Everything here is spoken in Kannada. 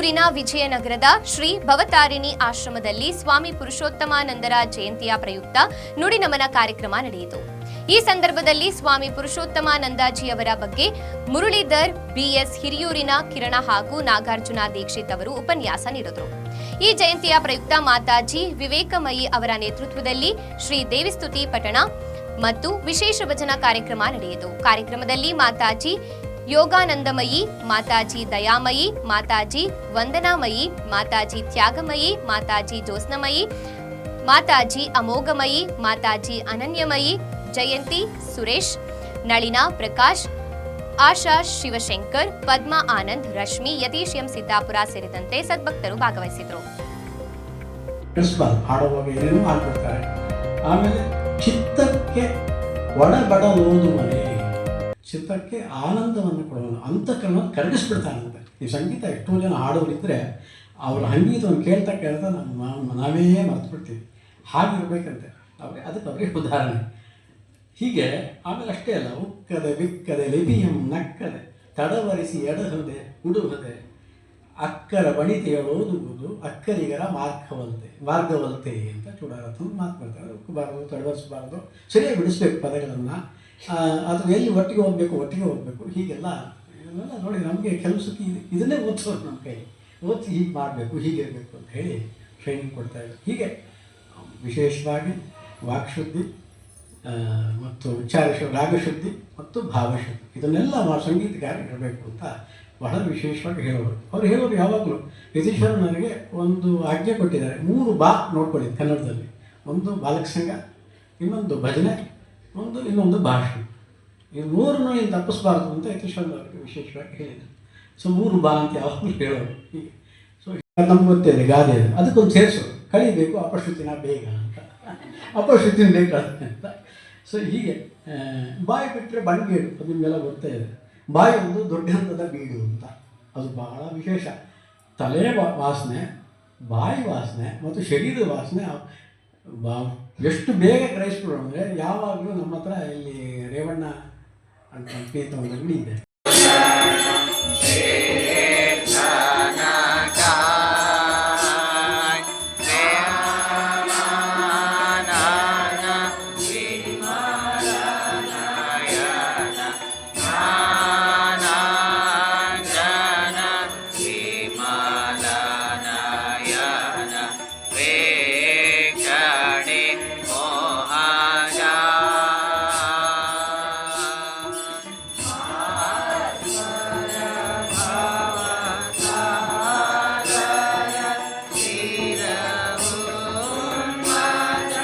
ವಿಜಯನಗರದ ಶ್ರೀ ಭವತಾರಿಣಿ ಆಶ್ರಮದಲ್ಲಿ ಸ್ವಾಮಿ ಪುರುಷೋತ್ತಮಾನಂದರ ಜಯಂತಿಯ ಪ್ರಯುಕ್ತ ನುಡಿನಮನ ಕಾರ್ಯಕ್ರಮ ನಡೆಯಿತು. ಈ ಸಂದರ್ಭದಲ್ಲಿ ಸ್ವಾಮಿ ಪುರುಷೋತ್ತಮಾನಂದಾಜಿಯವರ ಬಗ್ಗೆ ಮುರಳೀಧರ್ ಬಿಎಸ್ ಹಿರಿಯೂರಿನ ಕಿರಣ ಹಾಗೂ ನಾಗಾರ್ಜುನ ದೀಕ್ಷಿತ್ ಅವರು ಉಪನ್ಯಾಸ ನೀಡಿದರು. ಈ ಜಯಂತಿಯ ಪ್ರಯುಕ್ತ ಮಾತಾಜಿ ವಿವೇಕಮಯಿ ಅವರ ನೇತೃತ್ವದಲ್ಲಿ ಶ್ರೀ ದೇವಿಸ್ತುತಿ ಪಠಣ ಮತ್ತು ವಿಶೇಷ ಭಜನಾ ಕಾರ್ಯಕ್ರಮ ನಡೆಯಿತು. ಕಾರ್ಯಕ್ರಮದಲ್ಲಿ ಮಾತಾಜಿ ಯೋಗಾನಂದಮಯಿ, ಮಾತಾಜಿ ದಯಾಮಯಿ, ಮಾತಾಜಿ ವಂದನಾಮಯಿ, ಮಾತಾಜಿ ತ್ಯಾಗಮಯಿ, ಮಾತಾಜಿ ಜ್ಯೋತ್ಸ್ನಮಯಿ, ಮಾತಾಜಿ ಅಮೋಘಮಯಿ, ಮಾತಾಜಿ ಅನನ್ಯಮಯಿ, ಜಯಂತಿ ಸುರೇಶ್, ನಳಿನಾ ಪ್ರಕಾಶ್, ಆಶಾ ಶಿವಶಂಕರ್, ಪದ್ಮಾ ಆನಂದ್, ರಶ್ಮಿ ಯತೀಶ್ ಎಂ ಸಿದ್ದಾಪುರ ಸೇರಿದಂತೆ ಸದ್ಭಕ್ತರು ಭಾಗವಹಿಸಿದರು. ಆಮೇಲೆ ಚಿತ್ತಕ್ಕೆ ಒಳಬಡಲೋದು ಮನೆ. ಚಿತ್ತಕ್ಕೆ ಆನಂದವನ್ನು ಕೊಡೋಣ ಅಂತಃಕರಣ ಕರಗಿಸ್ಬಿಡ್ತಾನಂತೆ ಈ ಸಂಗೀತ ಎಷ್ಟೋ ಜನ ಹಾಡೋರಿದ್ದರೆ ಅವ್ರ ಸಂಗೀತವನ್ನು ಕೇಳ್ತಾ ಕೇಳ್ತಾ ನಮ್ಮ ನಾವೇ ಮರ್ತು ಬಿಡ್ತೀವಿ ಹಾಗಿರ್ಬೇಕಂತೆ. ಅವ್ರಿಗೆ ಅದಕ್ಕೆ ಅವ್ರಿಗೆ ಉದಾಹರಣೆ. ಹೀಗೆ ಆಮೇಲೆ ಅಷ್ಟೇ ಅಲ್ಲ, ಉಕ್ಕದೆ ಬಿಕ್ಕದೆ ಲಿಬಿಯಂ ನಕ್ಕದೆ, ತಡವರಿಸಿ ಎಡಹದೆ, ಉಡುಹದೆ. ಅಕ್ಕರ ಬಣಿತೆಯಳೋದುವುದು ಅಕ್ಕರಿಗರ ಮಾರ್ಗವಲ್ತೆ ಮಾರ್ಗವಂತೆ ಅಂತ ಚೂಡಾರಥನ ಮಾತು ಬರ್ತಾರೆ. ಉಕ್ಕಬಾರ್ದು ತಡವರಿಸಬಾರ್ದು ಸರಿಯಾಗಿ ಬಿಡಿಸ್ಬೇಕು ಪದಗಳನ್ನು. ಅದು ಎಲ್ಲಿ ಒಟ್ಟಿಗೆ ಹೋಗಬೇಕು ಒಟ್ಟಿಗೆ ಹೋಗಬೇಕು ಹೀಗೆಲ್ಲ. ನೋಡಿ ನಮಗೆ ಕೆಲಸಕ್ಕೆ ಇದು ಇದನ್ನೇ ಓದಿಸೋದು ನಮ್ಮ ಕೈ. ಓದಿಸಿ ಹೀಗೆ ಮಾಡಬೇಕು, ಹೀಗಿರಬೇಕು ಅಂತ ಹೇಳಿ ಟ್ರೈನಿಂಗ್ ಕೊಡ್ತಾ ಇದ್ದಾರೆ ಹೀಗೆ, ವಿಶೇಷವಾಗಿ ವಾಕ್ಶುದ್ಧಿ ಮತ್ತು ಶು- ರಾಗಶುದ್ಧಿ ಮತ್ತು ಭಾವಶುದ್ಧಿ. ಇದನ್ನೆಲ್ಲ ಮಾ ಸಂಗೀತಗಾರ ಇರಬೇಕು ಅಂತ ಬಹಳ ವಿಶೇಷವಾಗಿ ಹೇಳೋರು. ಅವ್ರು ಹೇಳೋರು ಯಾವಾಗಲೂ ಯತೀಶ್ವರ ನನಗೆ ಒಂದು ಆಜ್ಞೆ ಕೊಟ್ಟಿದ್ದಾರೆ. ಮೂರು ಬಾ ನೋಡ್ಕೊಳ್ಳಿ ಕನ್ನಡದಲ್ಲಿ. ಒಂದು ಬಾಲಕ ಸಂಘ ಇನ್ನೊಂದು ಭಜನೆ, ಒಂದು, ಇನ್ನೊಂದು ಭಾಷೆ ಈ ಮೂರನ್ನು ಏನು ತಪ್ಪಿಸ್ಬಾರ್ದು ಅಂತ ಯತೀಶ್ವರ ನನಗೆ ವಿಶೇಷವಾಗಿ ಹೇಳಿದರು. ಸೊ, ಮೂರು ಬಾ ಅಂತ ಯಾವಾಗಲೂ ಹೇಳೋರು ಹೀಗೆ. ಸೊ ನಮ್ಗೆ ಗೊತ್ತಿದೆ ಗಾದೆ ಇದೆ. ಅದಕ್ಕೊಂದು ಸೇರಿಸೋರು. ಕಳಿಬೇಕು ಅಪಶ್ರುತಿನ ಬೇಗ ಅಂತ. ಅಪಶ್ರುತಿನ ಬೇಕಾಗುತ್ತೆ ಅಂತ. ಸೊ ಹೀಗೆ ಬಾಯಿ ಬಿಟ್ಟರೆ ಬಂಡೇಡು ಅದು ನಿಮಗೆಲ್ಲ ಗೊತ್ತೇ ಇದೆ. ಬಾಯಿ ಒಂದು ದೊಡ್ಡ ಹಂತದ ಬೀಡು ಅಂತ. ಅದು ಬಹಳ ವಿಶೇಷ. ತಲೆ ವಾಸನೆ, ಬಾಯಿ ವಾಸನೆ ಮತ್ತು ಶರೀರದ ವಾಸನೆ ಬಾ, ಎಷ್ಟು ಬೇಗ ಗ್ರಹಿಸ್ಬಿಡೋಣ ಅಂದರೆ ಯಾವಾಗಲೂ ನಮ್ಮ ಹತ್ರ ಇಲ್ಲಿ ರೇವಣ್ಣ ಅಂತ ಒಂದು ಅಂಗಡಿ ಇದೆ.